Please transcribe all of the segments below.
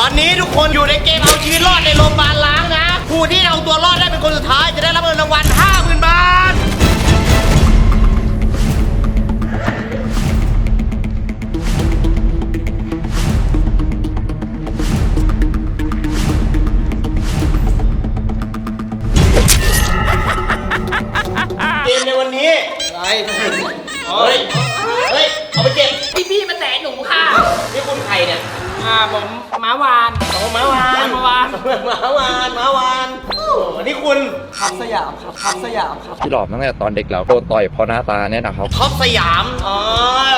ตอนนี้ทุกคนอยู่ในเกมเอาชีวิตรอดในโรงพยาบาลล้างนะ ผู้ที่เอาตัวรอดได้เป็นคนสุดท้ายจะได้รับเงินรางวัล50,000บาท เกมในวันนี้ อะไร เฮ้ย เฮ้ย เอาไปเก็บพี่พี่มาแตะหนูค่ะ นี่คุณใครเนี่ย อ่าผมม้าวาน โอ้ม้าวานม้าวานม้าวานม้าวานโอ้นี่คุณครับสยามครับครับสยามครับที่หลอมตั้งแต่ตอนเด็กแล้วโดนต่อยเพราะหน้าตาเนี่ยนะครับท็อปสยามอ๋อ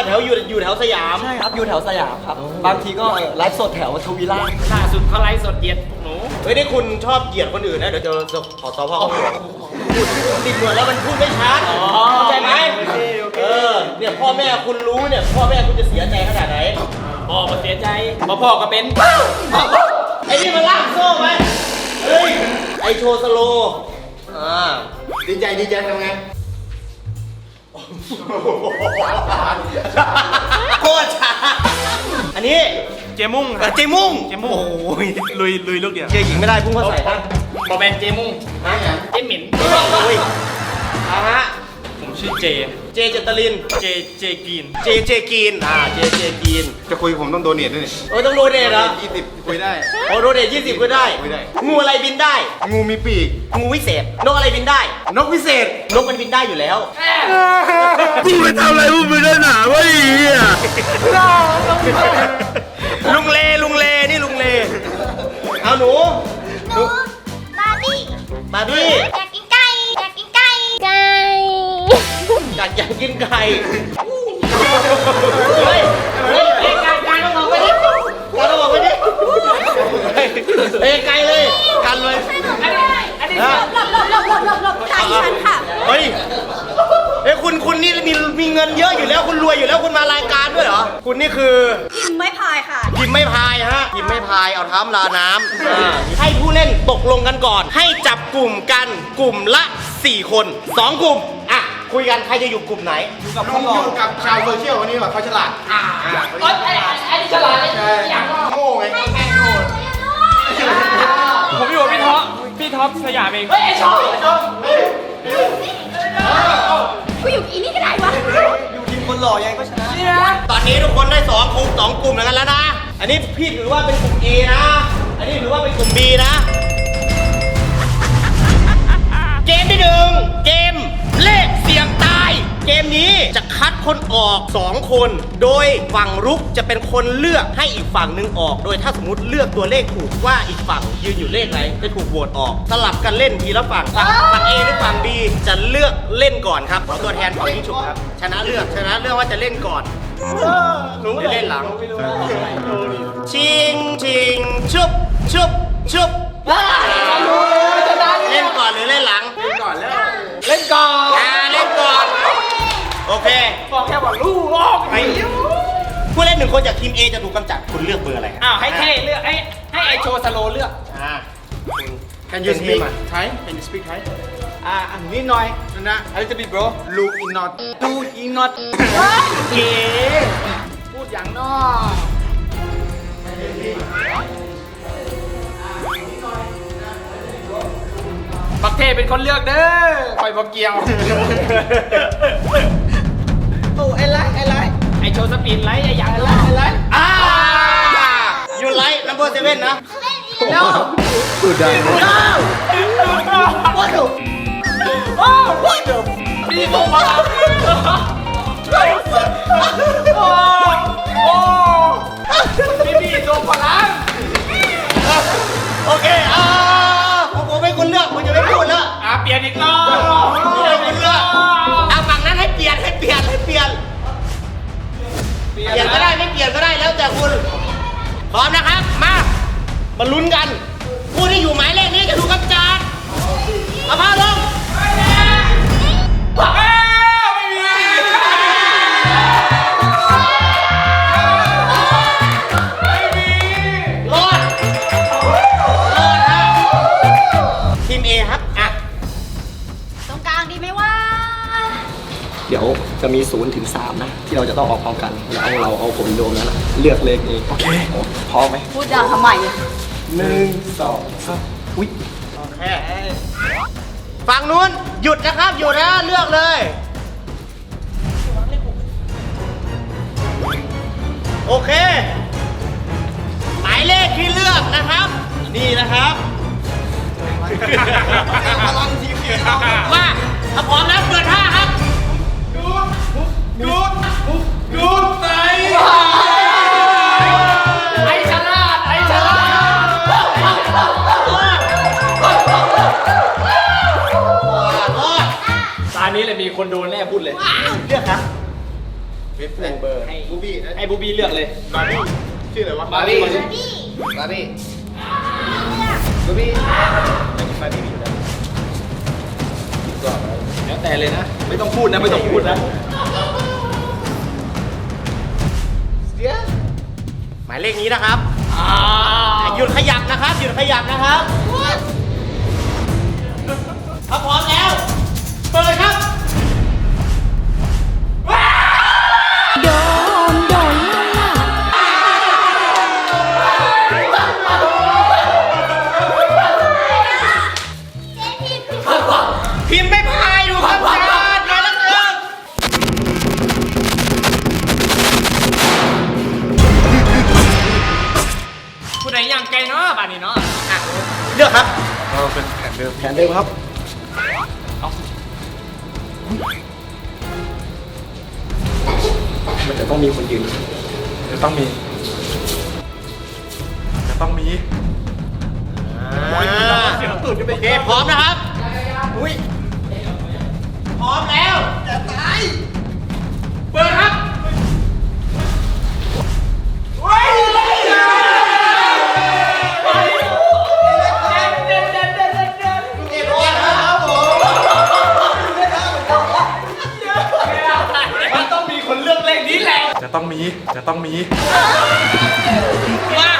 แถวอยู่อยู่แถวสยามใช่ครับอยู่แถวสยามครับ บางทีก็เออไลฟ์สดแถวทวีล่าล่าสุดเขาไลฟ์สดเหยียดพวกหนูเฮ้ยนี่คุณชอบเหยียดคนอื่นนะเดี๋ยวเจอเจอขอสอบพ่อเขาพูดติดเหมือนแล้วมันพูดไม่ชัดเข้าใจไหมเออเนี่ยพ่อแม่คุณรู้เนี่ยพ่อแม่คุณจะเสียใจขนาดไหน พ่อก็เสียใจพ่อพ่อก็เป็นไอ้นี่มันลากโซ่ไหมเฮ้ย ไอโชว์สโลว์อ่า ดีใจดีใจทำไงโคตรช้าอันนี้เจมุ่งเอ่อเจมุ่งเจมุ่งโอ้ยลุยลุยลูกเดียวเจหญิงไม่ได้พุ่งเข้าใส่ท่านบอแมนเจมุ่งฮะเจหมินโอ้ยอ่าฮะผม ชื่อเจ เจเจตลิน เจ เจกีน เจเจกีน อ่า เจเจกีน จะคุยผมต้องโดเนทด้วยนี่โอ้ยต้องโดเนทเหรอยี่สิบคุยได้ โอ้โดเนทยี่สิบก็ได้ไม่ได้ งูอะไรบินได้ งูมีปีก งูวิเศษ นกอะไรบินได้ นกพิเศษ นกมันบินได้อยู่แล้วกูไปทำอะไรมึงไปได้หนาวะไอ้เหี้ยลุงเล ลุงเล นี่ลุงเล เอาหนู หนู บาร์บี้ บาร์บี้ กัดอยากกินไก่เฮ้ยเฮ้ยเฮ้ยการการต้องบอกไปดิการต้องบอกไปดิเฮ้ยไกลเลยกันเลยอันนี้อันนี้ฮะหลบหลบหลบหลบหลบหลบไก่ฉันค่ะเฮ้ยเฮ้ยคุณคุณนี่มีมีเงินเยอะอยู่แล้วคุณรวยอยู่แล้วคุณมารายการด้วยเหรอคุณนี่คือพิมพ์ไม่พายค่ะพิมพ์ไม่พายฮะพิมพ์ไม่พายเอาเท้ามลาน้ำอ่าให้ผู้เล่นตกลงกันก่อน ให้จับกลุ่มกันกลุ่มละ 4 คน 2 กลุ่ม คุยกันใครจะอยู่กลุ่มไหนกับน้องอยู่กับชาวโซเชียลวันนี้ว่าเขาฉลาดเอ้ยไอ้ไอ้นี่ฉลาดเลยอย่างโง่ไงผมอยู่กับพี่ท็อปพี่ท็อปสยามเองเฮ้ยไอ้ชอบไอ้ชอบกูอยู่อีนี่ก็ได้วะอยู่ทีมคนหล่อยังไงก็ชนะนี่นะตอนนี้ทุกคนได้2กลุ่ม2กลุ่มแล้วกันแล้วนะ อันนี้พี่ถือว่าเป็นกลุ่ม A นะ อันนี้ถือว่าเป็นกลุ่ม B นะ เกมนี้จะคัดคนออก 2 คน โดยฝั่งรุกจะเป็นคนเลือกให้อีกฝั่งหนึ่งออก โดยถ้าสมมติเลือกตัวเลขถูกว่าอีกฝั่งยืนอยู่เลขไหนจะถูกโหวตออก สลับกันเล่นทีละฝั่งฝั่งฝั่ง A หรือฝั่ง B จะเลือกเล่นก่อนครับขอตัวแทนฝั่งยิ่งฉุกครับ ชนะเลือกชนะเลือกว่าจะเล่นก่อนหนูเล่นหลังชิงชิงชุบชุบชุบเล่นก่อนหรือเล่นหลัง เล่นก่อนอ่าเล่นก่อน โอเค บอกแค่บอกลูกออกไปผู้เล่นหนึ่งคนจากทีม A จะถูกกำจัดคุณเลือกเบอร์อะไรครับอ้าวให้เท่เลือกให้ให้ไอโชว์สโลเลือกอ่า Can you speak Thai Can you speak Thai อ่าอันนี้หน่อยนะ a little bit bro Look in not ดูอีนอตเก๋พูดอย่างนอกบักเทเป็นคนเลือกเด้อคอยบอกเกียวโอ้ ไอ้ไรไอ้ไรไอโชว์สปีดไลท์ไออย่างไอไลท์ไอไลท์อ่ายูไลท์นัมเบอร์เซเว่นนะเร็วพูดได้ว่าถูกโอ้ว่าถูกมีตัวมาโอ้โอ้พี่พี่ตัวพลังโอเคอ่าผมผมให้คุณเลือกผมจะไม่พูดแล้วอะเปลี่ยนอีกรอบผมให้คุณเลือกอ่าฝั่งนั้นให้เปลี่ยนให้เปลี่ยนให้เปลี่ยน เปลี่ยนก็ได้ไม่เปลี่ยนก็ได้แล้วแต่คุณพร้อมนะครับ มา มาลุ้นกัน ผู้ที่อยู่หมายเลขนี้จะถูกกำจัดเอาผ้าลงรอดรอดฮะทีม A ครับอะ ตรงกลางดีไหมวะเดี๋ยวจะมี0ูนย์ถึงสามนะ ที่เราจะต้องออกพร้อมกัน แล้วเอาเราเอาผลรวมนั้นนะเลือกเลขเองโอเคพร้อมไหมพูดดังทำไมอะหนึ่งสองสามอุ้ยแค่ฝั่งนู้นหยุดนะครับหยุดนะเลือกเลย โอเค หมายเลขที่เลือกนะครับ นี่นะครับว่าถ้าพร้อมแล้วเปิดท่าครับดูด ดูดไหนไอ้ฉลาดไอ้ฉลาดตานี้เลยมีคนโดนแน่พูดเลย เลือกครับฟเบอร์บูบี้นะให้บูบี้เลือกเลย บาร์บี้ชื่ออะไรวะบาร์บี้บาร์บี้บาร์บี้บูบี้บาร์บี้อยู่แล้วแล้วแต่เลยนะ ไม่ต้องพูดนะ ไม่ต้องพูดนะ เลขนี้นะครับหยุดขยับนะครับ หยุดขยับนะครับถ้าพร้อมแล้ว เปิดครับ ผู้ใดย่างไกลเนาะบ้านนี้เนาะอะเลือกครับเราเป็นแผนเดิมแผนเดิมครับมันจะต้องมีคนยืนจะต้องมี จะต้องมีเสียงตื่นกันไปโอเคพร้อมนะครับ อุ้ย พร้อมแล้ว จะตาย เปิดครับมัน ต้องมี จะต้องมี มา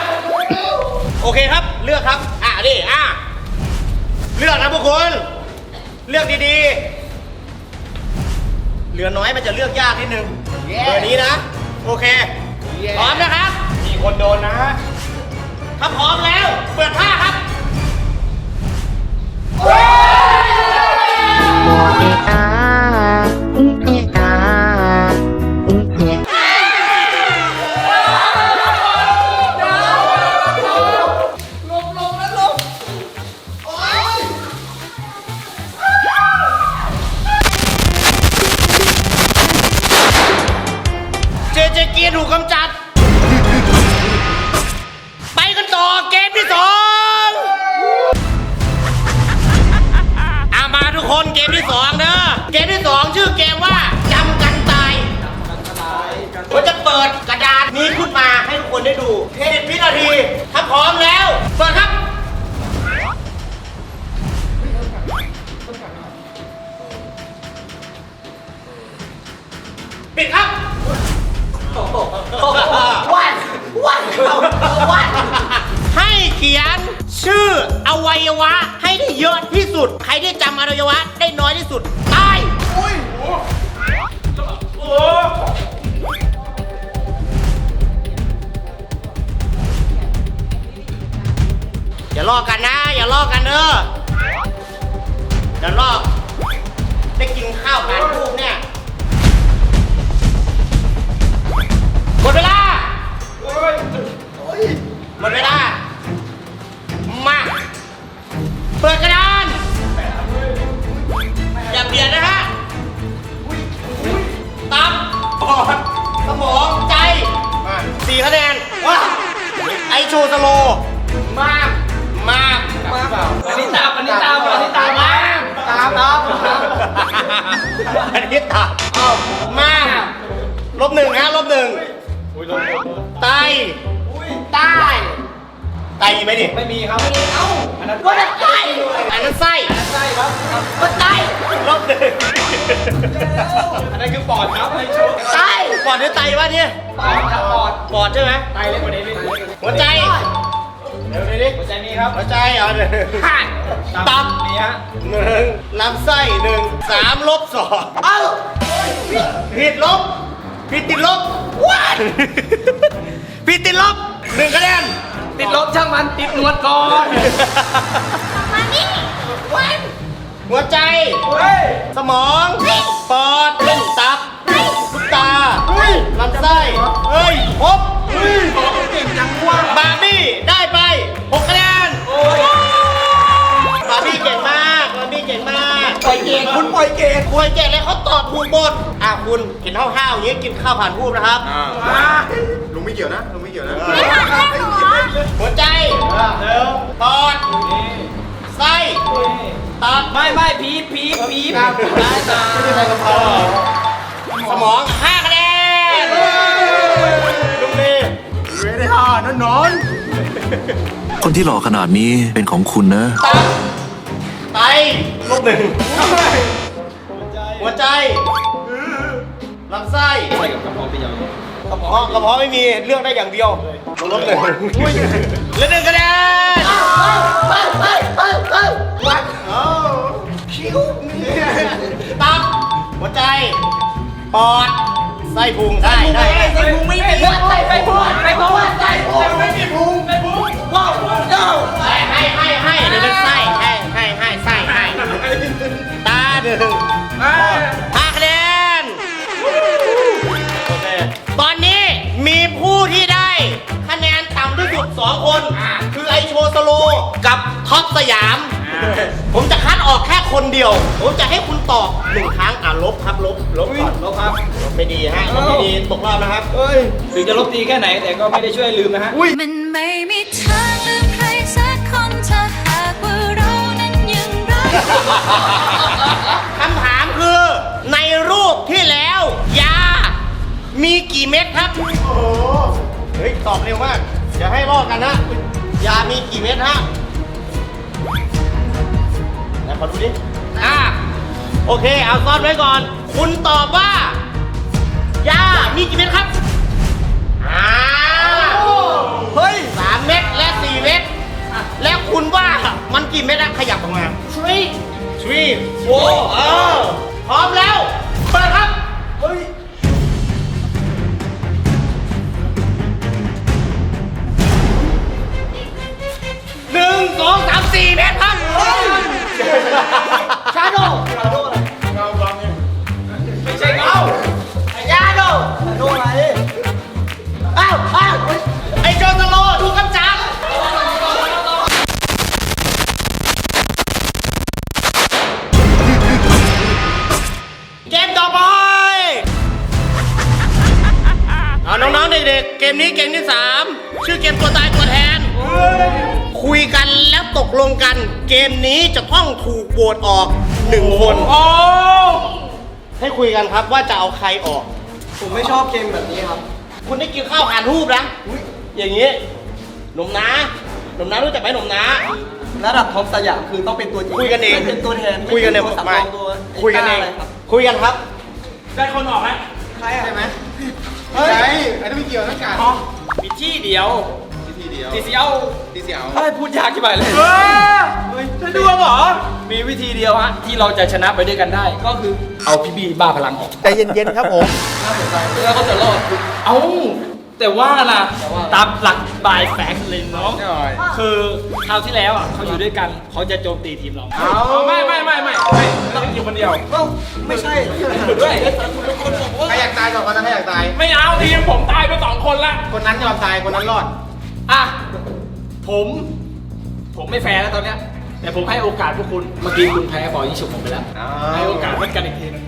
โอเคครับ เลือกครับ อะนี่อะเลือกนะพวกคุณเลือกดีๆ เหลือน้อยมันจะเลือกยากนิดนึงเบอร์นี้นะ โอเค พร้อมนะครับ มีคนโดนนะถ้าพร้อมแล้ว เปิดผ้าครับเจ ปิดครับวันวันวันให้เขียนชื่ออวัยวะให้ได้เยอะที่สุด ใครที่จำอวัยวะได้น้อยที่สุดตายอย่าลอกกันนะ อย่าลอกกันเด้อเดี๋ยวลอก ได้กินข้าวกันลูกเนี่ย หมดเวลา หมดเวลา มา เปิดกระดานอย่าเปลี่ยนนะฮะตับปอดสมองใจสี่คะแนนว้าไอโชว์สโลว์มากมากอันนี้ตามอันนี้ตามอันนี้ตามมาตามตามอันนี้ตามอ้าวมาก ลบหนึ่งฮะลบหนึ่ง ไตใต้ไตมีไหมดิไม่มีครับ เอ้าอันนั้นว่าไส้อันนั้นไส้ใช่ครับก็ไส้ลบหนึ่งอันนั้นคือปอดครับให้โชว์ไส้ปอดหรือไตวะเนี่ยปอดครับปอดปอดใช่ไหมไตเล็กกว่านี้นิดนึงหัวใจเดี๋ยวดิหัวใจมีครับหัวใจเหรอหนึ่งตับมีฮะหนึ่งลำไส้หนึ่งสามลบสองเอ้าผิดลบ ผิดติดลบว้ายผิดติดลบหนึ่งคะแนนติดลบช่างมันติดหนวดก่อนมานี่วันหัวใจ สมอง ปอดตับลูกตาลำไส้เฮ้ยพบเก่งจังวะบาร์บี้ได้ไปหกคะแนนบาร์บี้เก่งมากบาร์บี้เก่งมากปล่อยเกตคุณปล่อยเกตคุยเก่งแล้วเขาตอบถูกหมดอะ คุณเห็นห้าวๆอย่างนี้กินข้าวผ่านรูปนะครับลุงไม่เกี่ยวนะลุงไม่เกี่ยวนะไม่ทำได้เหรอหัวใจปอดไส้ตับไม่ไม่พีบพีบพีบได้ตาสมองห้าคะแนนลุงดีไม่ได้ห่านั่นนอนคนที่หล่อขนาดนี้เป็นของคุณนะ ตับไตลบหนึ่งหัวใจ ลำไส้ใส่กับกระเพาะไปยาวกระเพาะกระเพาะไม่มีเลือกได้อย่างเดียวลบหนึ่งเหลือหนึ่งคะแนนตับหัวใจปอดไส้พุงได้ได้ได้ใส่พุงไม่มีใส่ไปพุงไปพุงใส่พุงไม่มีพุงไปพุงว้าวว้าวให้ให้ให้ให้เดี๋ยวเป็นไส้ สุดสองคน คือไอโชว์สโลกับท็อปสยาม ผมจะคัดออกแค่คนเดียว ผมจะให้คุณตอบหนึ่งครั้งอะลบครับลบลบก่อนลบครับลบไม่ดีฮะลบไม่ดีตกรอบนะครับถึงจะลบตีแค่ไหนแต่ก็ไม่ได้ช่วยลืมนะฮะมันไม่มีทางลืมใครสักคนถ้าหากว่าเรานั้นยังรักคำถามคือในรูปที่แล้วยามีกี่เม็ดครับโอ้โหเฮ้ยตอบเร็วมากเดี๋ยวให้ลอกกันนะยามีกี่เม็ดฮะไหนขอดูดิอ่าโอเค เอาซ่อนไว้ก่อน คุณตอบว่ายามีกี่เม็ดครับอ่าเฮ้ยสามเม็ดและสี่เม็ดแล้วคุณว่ามันกี่เม็ดอะขยับออกมา three three โอ้เออพร้อมแล้ว เปิดครับ เฮ้ย สองสามสี่เม็ดครับชาโดไม่ใช่เงาชาโดโดนอะไรอ้าวอ้าวไอโจนสโลถูกกำจัดเกมต่อไปเอาน้องๆเด็กๆเกมนี้เกมที่3ชื่อเกมตัวตายตัวแทน คุยกันแล้วตกลงกัน เกมนี้จะต้องถูกโหวตออกหนึ่งคน โอ้ให้คุยกันครับว่าจะเอาใครออก ผมไม่ชอบเกมแบบนี้ครับ คุณได้กินข้าวผ่านรูปนะอย่างนี้หนุ่มนาหนุ่มนารู้จักไหมหนุ่มนาระดับท็อปสยามคือต้องเป็นตัวจริงคุยกันเองไม่เป็นตัวแทนคุยกันเองไม่ใช่ตัวไม่สำรองตัวคุยกันเองะไรครับคุยกันครับ ได้คนออกไหมใครอะใช่ไหมใช่ไอ้นั่นไม่เกี่ยวนะการอ๋อมีที่เดียว ทีเดียว ทีเสียวทีเสียวเฮ้ยพูดยากใช่ไหมเลยเฮ้ยจะดูเหรอ มีวิธีเดียวฮะที่เราจะชนะไปด้วยกันได้ ก็คือเอาพี่บีบ้าพลังออกใจเย็นๆครับผมแล้วก็จะรอดเอ้าแต่ว่านะตามหลักบายแฟกเลยน้องหน่อยคือคราวที่แล้วอะเขาอยู่ด้วยกันเขาจะโจมตีทีมเราเอาไม่ไม่ไม่ไม่ไม่ต้องอยู่คนเดียวเอ้าไม่ใช่อยู่ด้วยใครอยากตายสองคนนั้นใครอยากตาย ไม่เอาทีมผมตายไปสองคนละคนนั้นยอมตายคนนั้นรอด อะ ผม ผมไม่แฟร์แล้วตอนเนี้ย แต่ผมให้โอกาสพวกคุณ เมื่อกี้คุณแพ้บอลยิงฉุบผมไปแล้วอ้าวให้โอกาสเล่นกันอีกทีนึง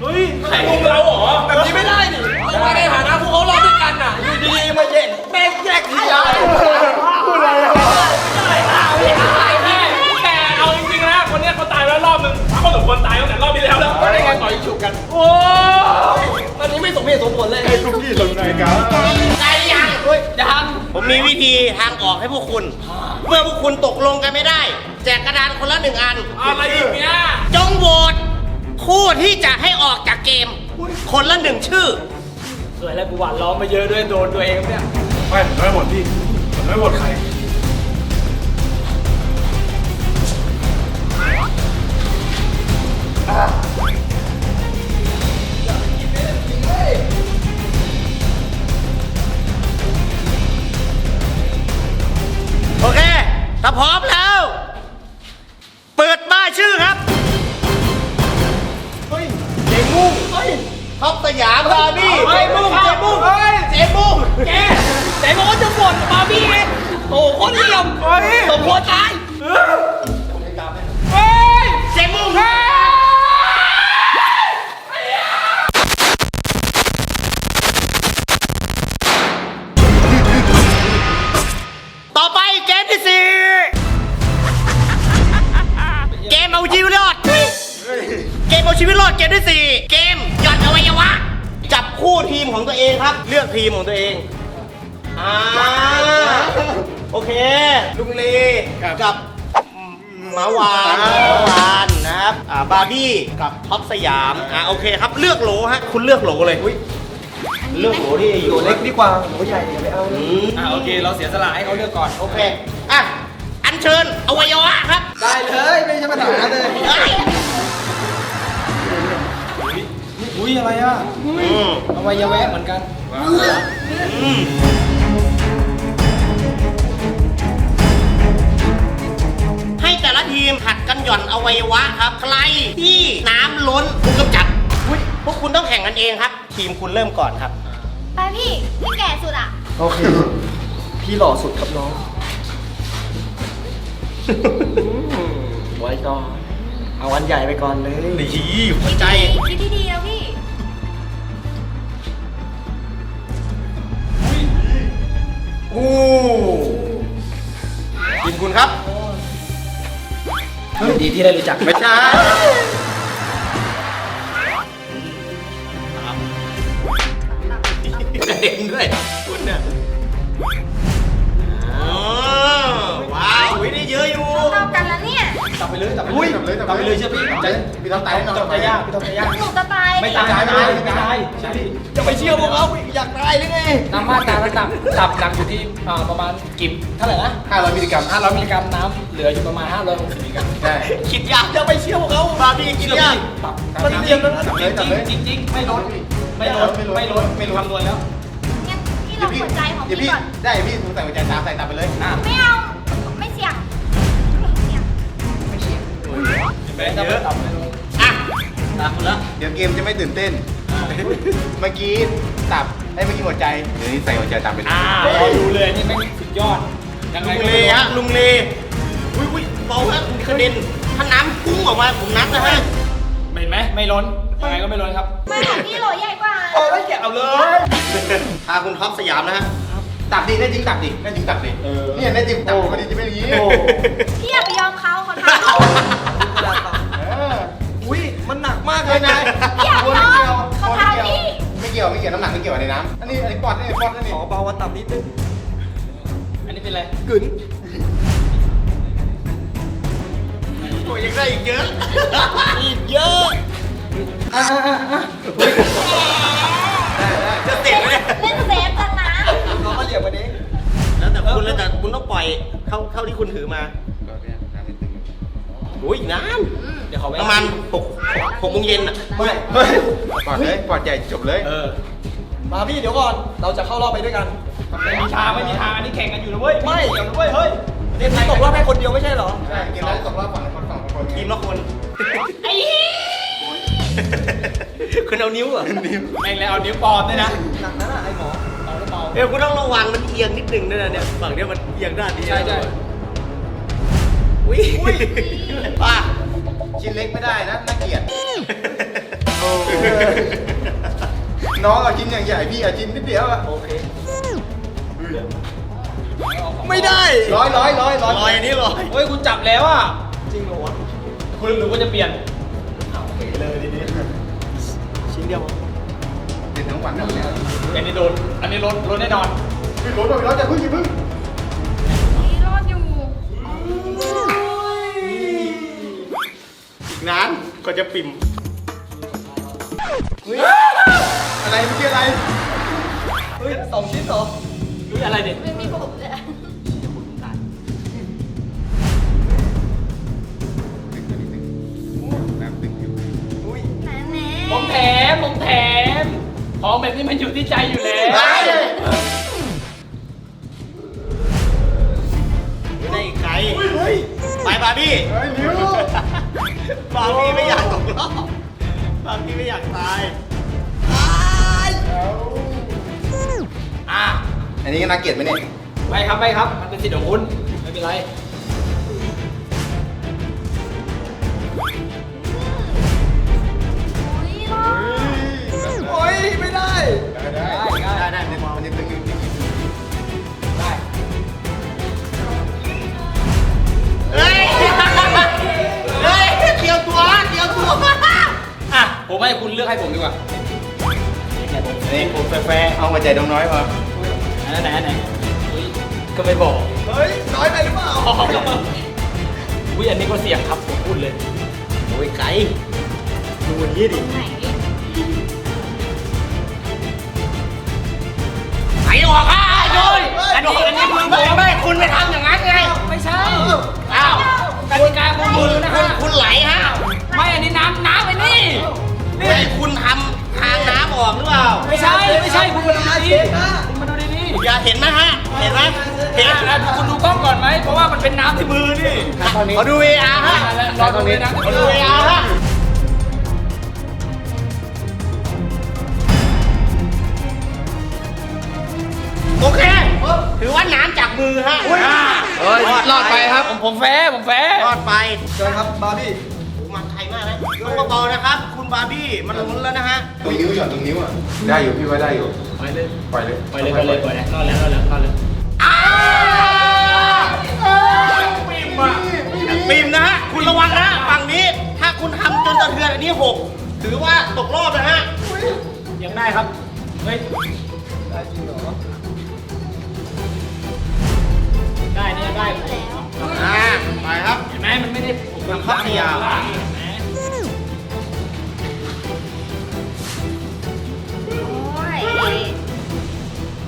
เฮ้ยใครคุมเราเหรอ แบบนี้ไม่ได้ดิไม่ได้ฐานะพวกเขาเราด้วยกันอะอยู่ดีๆมาแย่งแม่งแยกทีมเราพูดอะไรแต่ คนเนี้ยเขาตายไปแล้วรอบนึงเขาสมควรตายตั้งแต่รอบที่แล้วแล้วไม่ได้ไงต่อยฉุบกัน โอ้ตอนนี้ไม่สมเหตุสมผลเลยทุกที่ลงในกันใจยังยังผมมีวิธีทางออกให้พวกคุณ เมื่อพวกคุณตกลงกันไม่ได้ แจกกระดานคนละหนึ่งอัน อะไรอีกเนี่ยจงโหวตคู่ที่จะให้ออกจากเกม คนละหนึ่งชื่อ สวยแล้วกูหวานล้อมมาเยอะด้วยโดนตัวเองเนี่ยไม่ผมไม่หมดพี่ผมไม่หมดใคร เค ลุงเลกับหมาวานหมาวานนะครับอ่าบาร์บี้กับท็อปสยามอ่าโอเคครับเลือกโหลฮะคุณเลือกโหลเลยเลือกโหลที่อยู่ตัวเล็กดีกว่าตัวใหญ่อย่าไปเอาอืมอ่าโอเค เราเสียสละให้เขาเลือกก่อน โอเคอะอัญเชิญอวัยวะครับได้เลยไม่ใช่ปัญหาเลยเอ้ยอุ้ยอะไรอะอืม เอาไว้ยาแวะเหมือนกัน อืม ทีมผัดกันหย่อนอวัยวะครับ ใครที่น้ำล้นคุณกำจัดอุ๊ยพวกคุณต้องแข่งกันเองครับ ทีมคุณเริ่มก่อนครับ ไปพี่พี่แก่สุดอะ โอเค พี่หล่อสุดครับน้องอืมไว้ก่อนเอาวันใหญ่ไปก่อนเลยดีหัวใจ คิดที่ดีแล้วพี่ ดีที่ได้รู้จัก ไม่ใช่ ไปเลยจับไปเลยจับเลยจับไปเลยเชื่อพี่ใจพี่ต้องตายต้องตายยากพี่ต้องตายยากหนูจะตายไม่ตายไม่ตายไม่ตายใช่พี่จะไปเชื่อพวกเขาอยากตายหรือไงน้ำมาตาระดับดับหนักอยู่ที่อ่าประมาณกี่เท่าไหร่นะ500มิลลิกรัม500มิลลิกรัมน้ำเหลืออยู่ประมาณ560มิลลิกรัมใช่คิดยากจะไปเชื่อพวกเขาบาร์บี้คิดยากมันเรียนแล้วนะจริงจริงไม่ล้นไม่ล้นไม่ล้นไม่ล้นคำนวณแล้วงั้นพี่ลองหัวใจของพี่ก่อนได้พี่ใส่หัวใจตามใส่ตามไปเลยไม่เอา แบงค์จะไม่ต่ำไม่ลงอะตามคุณแล้วเดี๋ยวเกมจะไม่ตื่นเต้น เมื่อกี้ตับไอ้ยเมื่อกี้หัวใจ เดี๋ยวนี้ใส่หัวใจตามไปเลยอ่ารอดูเลยนี่ไม่สุดยอด ยังไงลุงก็เลไม่ฮะลุงเลอุ้ยอุ้ยเบาฮะกระเด็นถ้าน้ำพุ่งออกมาผมนับนะฮะเห็นไหมไม่ล้นยังไงก็ไม่ล้นครับไม่ของพี่โหลใหญ่กว่าโอ้ยแกะเอาเลยพาคุณท็อปสยามนะฮะตับดิได้จริงตับดิได้จริงตับดิเนี่ยได้จริงตับมันจะเป็นอย่างนี้พี่อย่าไปยอมเขาเขาทำ เลยนายอย่าไปยอมเขาทำพี่ไม่เกี่ยวไม่เกี่ยวน้ำหนักไม่เกี่ยวในน้ำอันนี้อันนี้ปอดอันนี้ปอดอันนี้ขอเบาวันต่ำนิดนึงอันนี้เป็นอะไรกึ๋นโอ้ยยังได้อีกเยอะอีกเยอะอะอะอะอะจะติดไหมเนี่เล่นเซฟจังนะเราก็เหลี่ยมกันเองแล้วแต่คุณแล้วแต่คุณต้องปล่อยเท่าเท่าที่คุณถือมา โอ้ยอีกนาน เดี๋ยวเขาประมาณหกหกโมงเย็นอะไม่เฮ้ยปอดเลยปอดใหญ่จบเลยเออมาพี่เดี๋ยวก่อน เราจะเข้ารอบไปด้วยกัน ไม่มีทางไม่มีทางอันนี้แข่งกันอยู่นะเว้ยไม่เกี่ยวนะเว้ยเฮ้ยเรียนตกรอบแค่คนเดียวไม่ใช่เหรอ ใช่เกมนั้นตกรอบฝั่งละคนฝั่งละคนทีมละคนไอ้เหี้ยคุณเอานิ้วเหรอแม่งแล้วเอานิ้วปลอมด้วยนะหนักนะน่ะไอ้หมอเอาหรือเปล่าเอ้ยคุณต้องระวังมันเอียงนิดนึงด้วยนะเนี่ยฝั่งเนี้ยมันเอียงด้านนี้ใช่ใช่ อุ้ยป้าชิ้นเล็กไม่ได้นะน่าเกลียดน้องเอาชิ้นอย่างใหญ่พี่เอาชิ้นนิดเดียวอะโอเคไม่ได้ร้อยร้อยร้อยร้อยลอยอันนี้ลอยเฮ้ยคุณจับแล้วอะจริงเหรอวะคุณหรือว่าจะเปลี่ยนชิ้นเดียวเป็นทั้งวันทั้งวันอันนี้โดนอันนี้ลดลดแน่นอนพี่รถรถจะพึ่งอย่าพึ่ง นานก็จะปิ่มอะไรเมื่อกี้อะไร เฮ้ยสองชิ้นเหรอรู้อะไรเด็ดไม่มีผมเลยอุ้ยแหน่แหน่ผมแถมผมแถมของแบบนี้มันอยู่ที่ใจอยู่แล้วไม่ได้อีกไกลไปบาร์บี้ บาร์บี้ไม่อยากตกรอบบาร์บี้ไม่อยากตายอะอันนี้ก็น่าเกลียดไหมเนี่ย ไม่ครับไม่ครับ มันเป็นสิทธิ์ของคุณ ไม่เป็นไร ผมดีกว่านี่ผมแฟร์ๆเอาหัวใจดวงน้อยพอไหนไหนไหนอุ๊ยก็ไม่บอก เฮ้ย น้อยไปหรือเปล่าอุ้ยอันนี้ก็เสี่ยงครับผมพูดเลยโอ้ยไก่ดูวันนี้ดิไก่ออกอะโดยอันนี้อันนี้คุณผมไม่คุณไปทำอย่างนั้นไง ไม่ใช่ อ้าวกติกาคุณคุณนะคุณฮะคุณไหลฮะ ไม่อันนี้น้ำน้ำไปนี่ นี่คุณทำทางน้ำออกหรือเปล่า ไม่ใช่ไม่ใช่คุณมาดูดีๆคุณมาดูดีๆอย่าเห็นไหมฮะ เห็นไหมเห็นอะอะคุณดูกล้องก่อนไหมเพราะว่ามันเป็นน้ำที่มือนี่ขอดู VR ฮะรอตรงนี้นะขอดู VR ฮะโอเค ถือว่าน้ำจากมือฮะเฮ้ยรอดไปครับ ผมผมแฟ้ผมแฟ้รอดไปเชิญครับบาร์บี้โอ้มันไทยมากนะต้องเบาๆนะครับ คุณบาร์บี้มันลุ้นแล้วนะฮะตรงนิ้วหย่อนตรงนิ้วอะ ได้อยู่พี่ว่าได้อยู่ ไปเลยปล่อยเลยไปเลยไปเลยไปเลยรอดแล้วรอดแล้วรอดแล้วอ้าวปิมอะปิมนะฮะคุณระวังนะฝั่งนี้ถ้าคุณทำจนสะเทือนอันนี้หกถือว่าตกรอบนะฮะยังได้ครับเฮ้ยได้จริงเหรอได้เนี่ยได้อ่าไปครับเห็นไหมมันไม่ได้ผมมันพับเสี ยเห็นไหม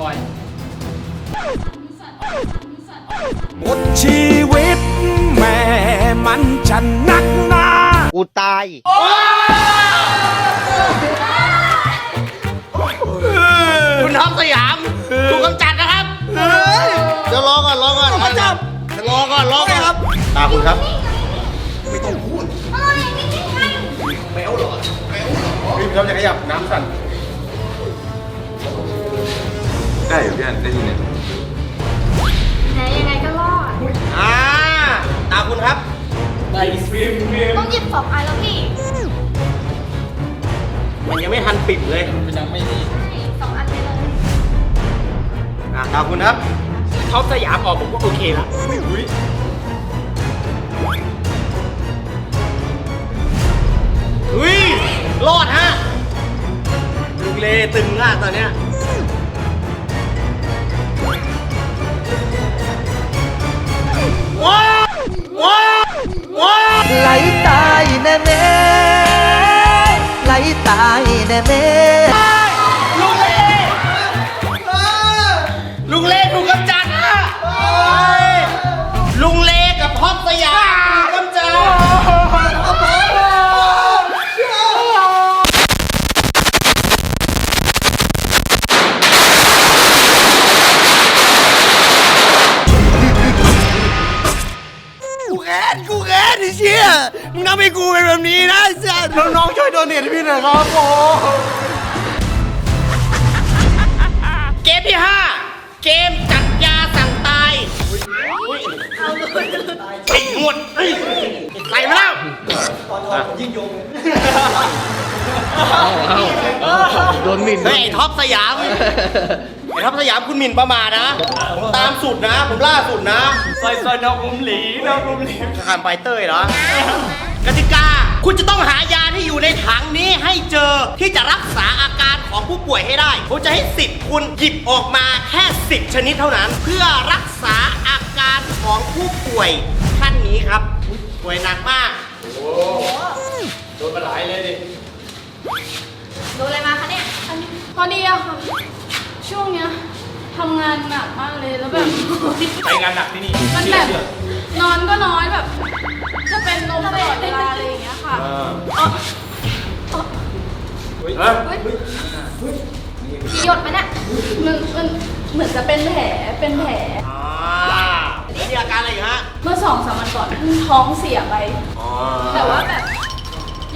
ปล่อยชีวิตแม่มันจะนักหนากูตาย คุณท็อปสยามถูกกำจัดนะครับเดี๋ยวรอก่อนรอก่อนกำจัดรอก่อนรอก่อนครับตาคุณครับพี่เขาจะขยับน้ำสั่น ได้อยู่พี่อันได้ยินเนี่ยไหนยังไงก็รอด อ่าตามคุณครับได้ฟิล์มฟิล์มต้องหยิบสองอันแล้วพี่มันยังไม่ทันปิดเลยมันยังไม่นี่ใช่สองอันไปเลย อ่าตามคุณครับท็อปสยามออกผมก็โอเคละอุ้ยรอดฮะลุงเลตึงอะตอนเนี้ย ไหลตายแน่แม่ไหลตายแน่แม่ วยโดเนทให้พี่หน่อยครับโอ้เกมที่ 5 เกมจัดยาสั่งตายไอ้หมดเฮ้ยใส่มาแล้วโดนหมิ่นเฮ้ยไอ้ท็อปสยามไอ้ท็อปสยามคุณหมิ่นประมาทนะผมตามสุดนะ ผมล่าสุดนะซอยซอยน้องผมหลีน้องผมหลีทหารไฟเตอร์เหรอกติกา คุณจะต้องหายาที่อยู่ในถังนี้ให้เจอที่จะรักษาอาการของผู้ป่วยให้ได้ ผมจะให้สิทธิ์คุณหยิบออกมาแค่สิบชนิดเท่านั้น เพื่อรักษาอาการของผู้ป่วยท่านนี้ครับป่วยหนักมากโดนมาหลายเลยดิ โดนอะไรมาคะเนี่ยอันนี้พอดีอะค่ะ ช่วงเนี้ยทำงานหนักมากเลยแล้วแบบ ไปงานหนักที่นี่มันเชื่แบอบเชื่อ นอนก็น้อยแบบ จะเป็นลมตลอดเวลาอะไรอย่างเงี้ยค่ะเอ่อเอ่อเฮ้ยเฮ้ยกี่หยดไหมเนี่ยมันมันเหมือนจะเป็นแผลเป็นแผลอ่ามีอาการอะไรอีกฮะ เมื่อสองสามวันก่อนเพิ่งท้องเสียไปอ๋อแต่ว่าแบบ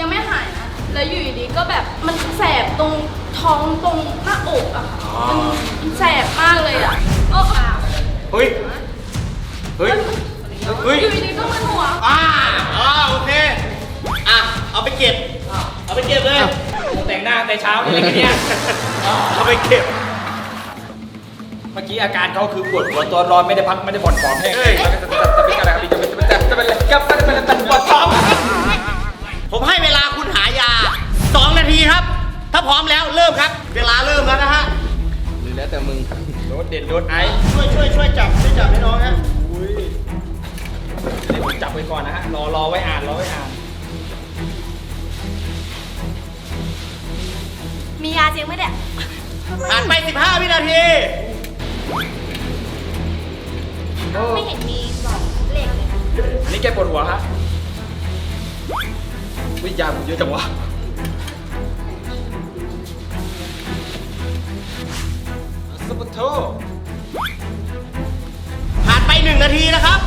ยังไม่หายนะ แล้วอยู่ดีๆก็แบบมันแสบตรงท้องตรงหน้าอกอะค่ะมันมันแสบมากเลยอะโอ้เฮ้ย เฮ้ย เฮ้ยอยู่ดีๆก็มันหัว อ่าอ่าโอเค อะ เอาไปเก็บ เอาไปเก็บเลยแต่งหน้าแต่เช้าอะไรกันเนี่ยเอาไปเก็บ เมื่อกี้อาการเขาคือปวดหัวตัวร้อนไม่ได้พักไม่ได้ผ่อนฟอร์มแห้งเฮ้ยจะเป็นจะเป็นอะไรครับจะเป็นจะเป็นจะเป็นจะเป็นจะเป็นจะเป็นปวดท้องผมให้เวลาคุณหายา 2 นาทีครับ ถ้าพร้อมแล้วเริ่มครับ เวลาเริ่มแล้วนะฮะหรือแล้วแต่มึง โดดเด่นโดดไอช่วยช่วยช่วยจับช่วยจับให้น้องฮะ เดี๋ยวผมจับไว้ก่อนนะฮะ รอรอไว้อ่านรอไว้อ่าน มียาจริงไหมเนี่ยผ่านไป 15 วินาทีไม่เห็นมีบอกเลขเลยอันนี้แกปวดหัวครับวิยาผมเยอะจังวะซุปเปอร์โทผ่านไป 1 นาทีนะครับ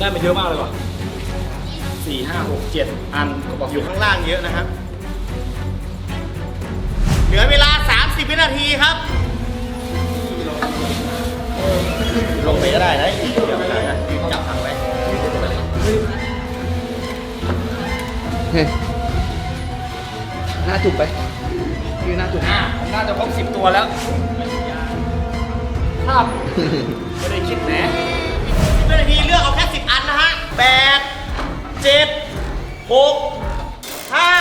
ได้มาเยอะมากเลยว่ะสี่ห้าหกเจ็ดอันก็บอกออยู่ยู่ข้างล่างเยอะนะครับ เหลือเวลา 30 วินาทีครับ ลงไปก็ได้นะเดี๋ยวไม่ได้นะจับทางไว้เฮ้ยหน้าจุกไปยืนหน้าจุก อ่าผมน่าจะครบสิบตัวแล้วครับไม่ได้คิดแหน วินาทีเลือกเอาแค่10 อันนะฮะแปดเจ็ดหกห้า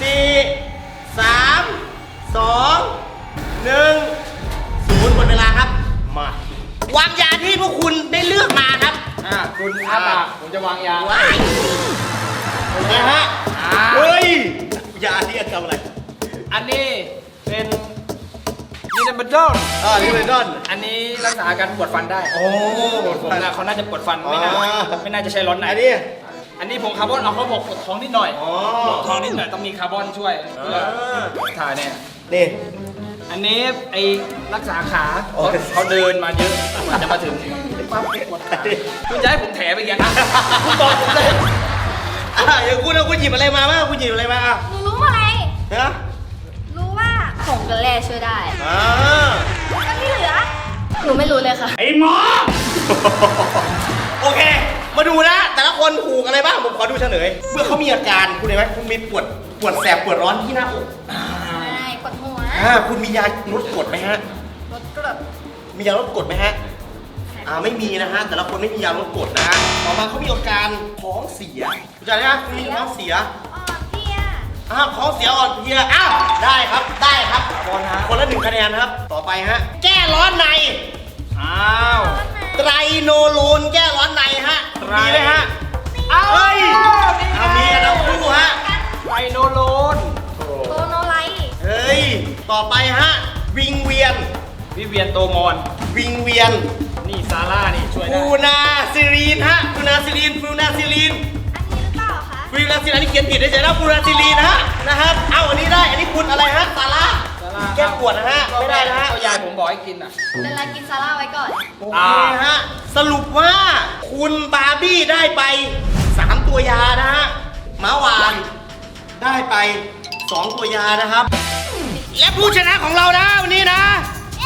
สี่สามสองหนึ่งศูนย์หมดเวลาครับ มาวางยาที่พวกคุณได้เลือกมาครับอ่าคุณอาปากผมจะวางยาว้ายนะฮะ อ่าเฮ้ย ยาที่ทำอะไร อันนี้เป็น นินบันดอนอ่าลิเบดอนอันนี้รักษาอาการปวดฟันได้โอ้ผมน่าเขาน่าจะปวดฟันไม่น่าอ๋อไม่น่าจะใช้ร้อนไหนอันนี้ อันนี้ผงคาร์บอนเอาเขาบอกปวดท้องนิดหน่อยอ๋อ ปวดท้องนิดหน่อยต้องมีคาร์บอนช่วยเพื่ออ่าถ่ายเนี่ย นี่ อันนี้ไอ้รักษาขาโอเขาเคเขาเดินมาเยอะกว่าจะมาถึงปั๊บปวดขาคุณจะให้ผมแถไปอย่างนั้นคุณบอกผมเลยอะอย่างคุณเอาคุณหยิบอะไรมาบ้างคุณหยิบอะไรมาอะหนูรู้อะไร นะ รู้ว่าผงกันแร่ ช่วยได้อ่าแล้วที่เหลือ หนูไม่รู้เลยค่ะ ไอ้หมอ โอเค มาดูนะ แต่ละคนถูกอะไรบ้าง ผมขอดูเฉลย เมื่อเขามีอาการคุณเห็นไหมคุณมีปวด ปวดแสบ ปวดร้อนที่หน้าอกใช่ปวดหัวอ่าคุณมียาลดกรดไหมฮะรถกรดมียาลดกรดไหมฮะ อ่า ไม่มีนะฮะ แต่ละคนไม่มียาลดกรดนะฮะต่อมาเขามีอาการท้องเสียเข้าใจไหมฮะคุณมีท้องเสียอ่อนเพลีย อ้าวท้องเสียอ่อนเพลียอ้าวได้ครับได้ครับคนละหนึ่งคะแนนครับ ต่อไปฮะ แก้ร้อนใน อ้าวไตรโนโลนแก้ร้อนในฮะมีไหมฮะเอ้ยเอามีกันทั้งคู่ฮะไฟโนโลนโตโนไลท์เฮ้ย ต่อไปฮะ วิงเวียน วิเวียนโตมอน วิงเวียน นี่ซาร่านี่ช่วยได้ฟูนาซิลีนฮะฟูนาซิลีนฟูนาซิลีน ฟูนาซิลีนอันนี้เขียนผิดได้ใช่ไหมฟูนาซิลีนนะฮะนะครับ เอาอันนี้ได้ อันนี้คุณอะไรฮะซาร่าซาร่า แก้ปวดนะฮะ ไม่ได้นะฮะก็ยายผมบอกให้กินอะเป็นไรกินซาร่าไว้ก่อน โอเคฮะ สรุปว่าคุณบาร์บี้ได้ไป 3 ตัวยานะฮะหม้าวานได้ไป 2 ตัวยานะครับ และผู้ชนะของเรานะวันนี้นะ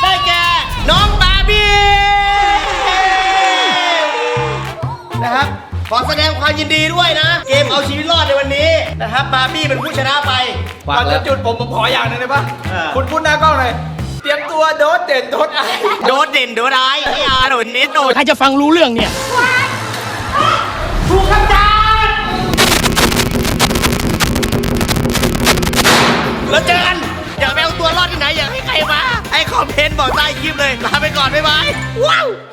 ได้แก่น้องบาร์บี้นะครับ ขอแสดงความยินดีด้วยนะ เกมเอาชีวิตรอดในวันนี้นะครับบาร์บี้เป็นผู้ชนะไปก่อนจะจุดผมผมขออย่างหนึ่งได้ปะเออ คุณพูดหน้ากล้องเลยเตรียมตัวโดดเด่นโดดไอโดดเด่นโดดร้ายไอ้อาโดดเน็ตโดดใครจะฟังรู้เรื่องเนี่ย ถูกคำจานแล้วเจอกันอย่าไปเอาตัวรอดที่ไหนอย่าให้ใครมาให้คอมเมนต์บอกใต้คลิปเลยลาไปก่อนบ๊ายบายว้าว